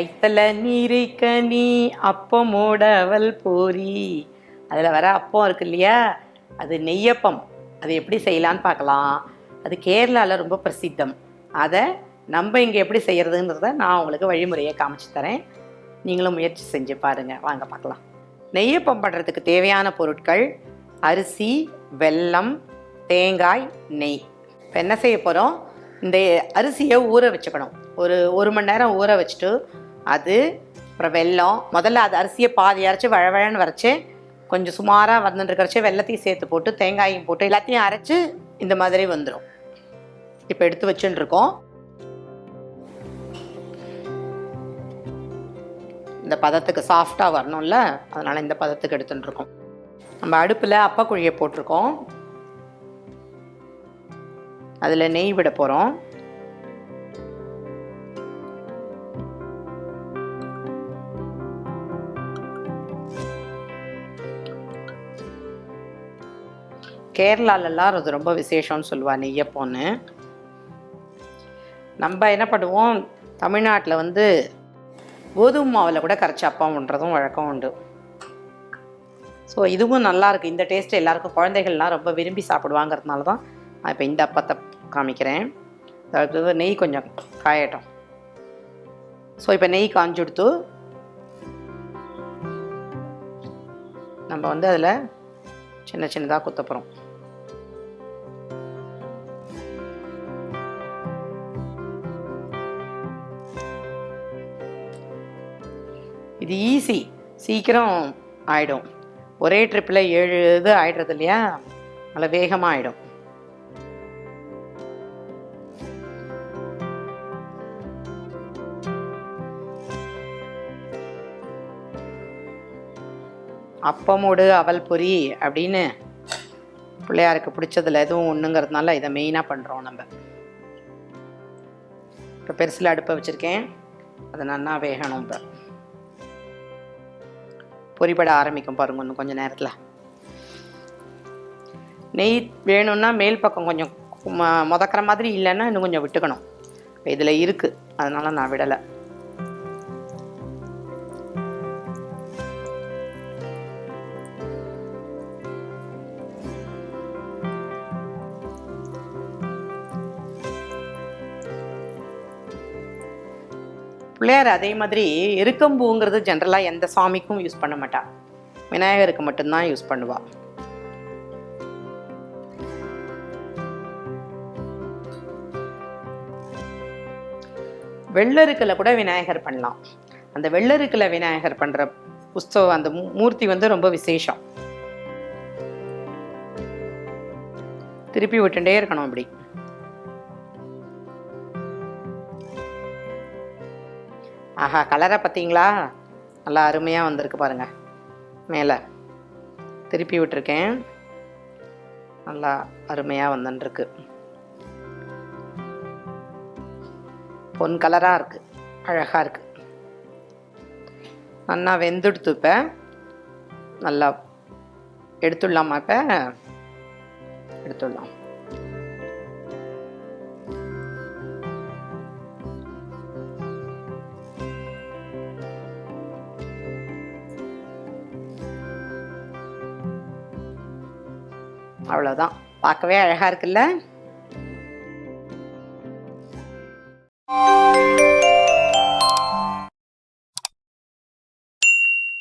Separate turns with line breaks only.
கைத்தல நீரை கனி அப்பமோடவல் போரி. அதில் வர அப்பம் இருக்கு இல்லையா? அது நெய்யப்பம். அது எப்படி செய்யலான்னு பார்க்கலாம். அது கேரளாவில் ரொம்ப பிரசித்தம். அதை நம்ம இங்கே எப்படி செய்கிறதுன்றத நான் உங்களுக்கு வழிமுறையை காமிச்சு தரேன். நீங்களும் முயற்சி செஞ்சு பாருங்கள் வாங்க பார்க்கலாம். நெய்யப்பம் பண்ணுறதுக்கு தேவையான பொருட்கள் அரிசி வெல்லம் தேங்காய் நெய். இப்போ என்ன செய்ய போகிறோம் இந்த அரிசியை ஊற வச்சுக்கணும். ஒரு ஒரு மணி நேரம் ஊற வச்சுட்டு அது அப்புறம் வெல்லம். முதல்ல அது அரிசியை பாதி அரைச்சி வழவழன்னு வரைச்சி கொஞ்சம் சுமாராக வந்துட்டுருக்கிறச்சே வெள்ளத்தையும் சேர்த்து போட்டு தேங்காயும் போட்டு எல்லாத்தையும் அரைச்சி இந்த மாதிரி வந்துடும் இப்போ எடுத்து வச்சுட்டு இந்த பதத்துக்கு சாஃப்டாக வரணும்ல அதனால் இந்த பதத்துக்கு எடுத்துட்டுருக்கோம். நம்ம அடுப்பில் அப்பா குழியை போட்டிருக்கோம். அதில் நெய் விட போகிறோம் கேரளாலெல்லாம் அது ரொம்ப விசேஷம்னு சொல்லுவாள் நெய்யப்போன்னு நம்ம என்ன பண்ணுவோம் தமிழ்நாட்டில் வந்து கோதுமை மாவில் கூட கரைச்சி அப்பம் பண்ணுறதும் வழக்கம் உண்டு. ஸோ இதுவும் நல்லாயிருக்கு இந்த டேஸ்ட் எல்லாருக்கும் குழந்தைகள்லாம் ரொம்ப விரும்பி சாப்பிடுவாங்கிறதுனால தான் நான் இப்போ இந்த அப்பத்தை காமிக்கிறேன். அதாவது நெய் கொஞ்சம் காயட்டும். ஸோ இப்போ நெய் காஞ்சி கொடுத்து நம்ம வந்து அதில் சின்ன சின்னதாக குத்த போகிறோம் இது ஈஸி சீக்கிரம் ஆயிடும். ஒரே ட்ரிப்பில் ஏழு இது ஆயிடுறது இல்லையா? நல்ல வேகமாக ஆயிடும். அப்பமூடு அவல் பொரி அப்படின்னு பிள்ளையாருக்கு பிடிச்சதுல எதுவும் ஒன்றுங்கிறதுனால இதை மெயினாக பண்ணுறோம் நம்ம. இப்போ பெருசில் அடுப்பை வச்சுருக்கேன். அது நன்னா வேகணும் இப்போ. பொறிபட ஆரம்பிக்கும் பாருங்க இன்னும் கொஞ்சம் நேரத்தில். நெய் வேணும்னா மேல் பக்கம் கொஞ்சம் மொதக்கிற மாதிரி இல்லைன்னா இன்னும் கொஞ்சம் விட்டுக்கணும். இப்போ இதில் இருக்குது அதனால் நான் விடலை. பிள்ளையார் அதே மாதிரி எருக்கம்பூங்கிறது ஜென்ரலாக எந்த சாமிக்கும் யூஸ் பண்ண மாட்டாள் விநாயகருக்கு மட்டும்தான் யூஸ் பண்ணுவா. வெள்ளருக்கில் கூட விநாயகர் பண்ணலாம். அந்த வெள்ளருக்கில் விநாயகர் பண்ணுற உற்சவம் அந்த மூர்த்தி வந்து ரொம்ப விசேஷம். திருப்பி விட்டுட்டே இருக்கணும் அப்படி. ஆஹா கலரை பார்த்தீங்களா? நல்லா அருமையாக வந்திருக்கு பாருங்கள் மேலே. திருப்பி விட்டுருக்கேன். நல்லா அருமையாக வந்துருக்கு பொன் கலராக இருக்குது அழகாக இருக்குது நல்லா வெந்துடுத்து இப்போ. நல்லா எடுத்துடலாமா இப்போ? எடுத்துடலாம். அவ்வளோதான் பார்க்கவே அழகாக இருக்குல்ல?